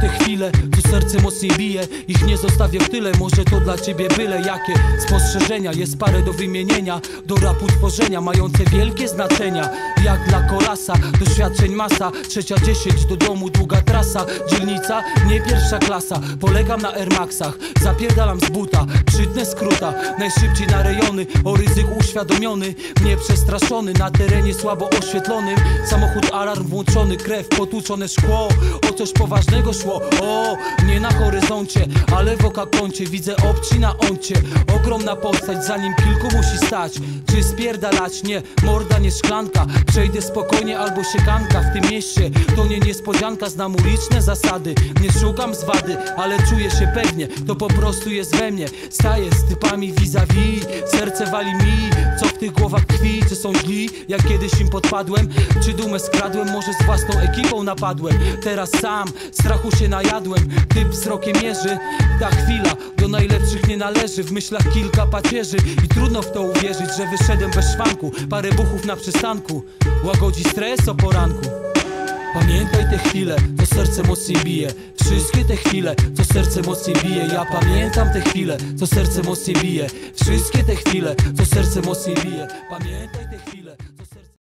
te chwile, to serce mocniej bije Ich nie zostawię w tyle, może to dla ciebie byle jakie. Spostrzeżenia, jest parę do wymienienia Do rapu tworzenia, mające wielkie znaczenia. Jak dla kolasa, doświadczeń masa Trzecia dziesięć, do domu długa trasa. Dzielnica, nie pierwsza klasa Polegam na Air Maxach, zapierdalam z buta Przytnę skróta, najszybciej na rejony O ryzyku uświadomiony, nie przestraszony Na terenie słabo oświetlonym. Samochód alarm włączony, krew, potłuczone szkło O coś poważnego szło, o nie na horyzoncie Ale w oka kącie widzę obci na oncie. Ogromna postać, zanim kilku musi stać. Czy spierdalać? Nie, morda nie szklanka. Przejdę spokojnie albo siekanka W tym mieście. To nie niespodzianka Znam uliczne zasady, nie szukam zwady Ale czuję się pewnie, to po prostu jest we mnie. Staję z typami vis-a-vis. Serce wali mi, co w tych głowach są źli, jak kiedyś im podpadłem. Czy dumę skradłem, może z własną ekipą napadłem. Teraz sam, strachu się najadłem. Typ wzrokiem mierzy, ta chwila Do najlepszych nie należy, w myślach kilka pacierzy. I trudno w to uwierzyć, że wyszedłem bez szwanku. Parę buchów na przystanku. Łagodzi stres o poranku Pamiętaj te chwile, to serce mocniej bije. Wszystkie te chwile, to serce mocniej bije. Ja pamiętam te chwile, to serce mocniej bije. Wszystkie te chwile, to serce mocniej bije. Pamiętaj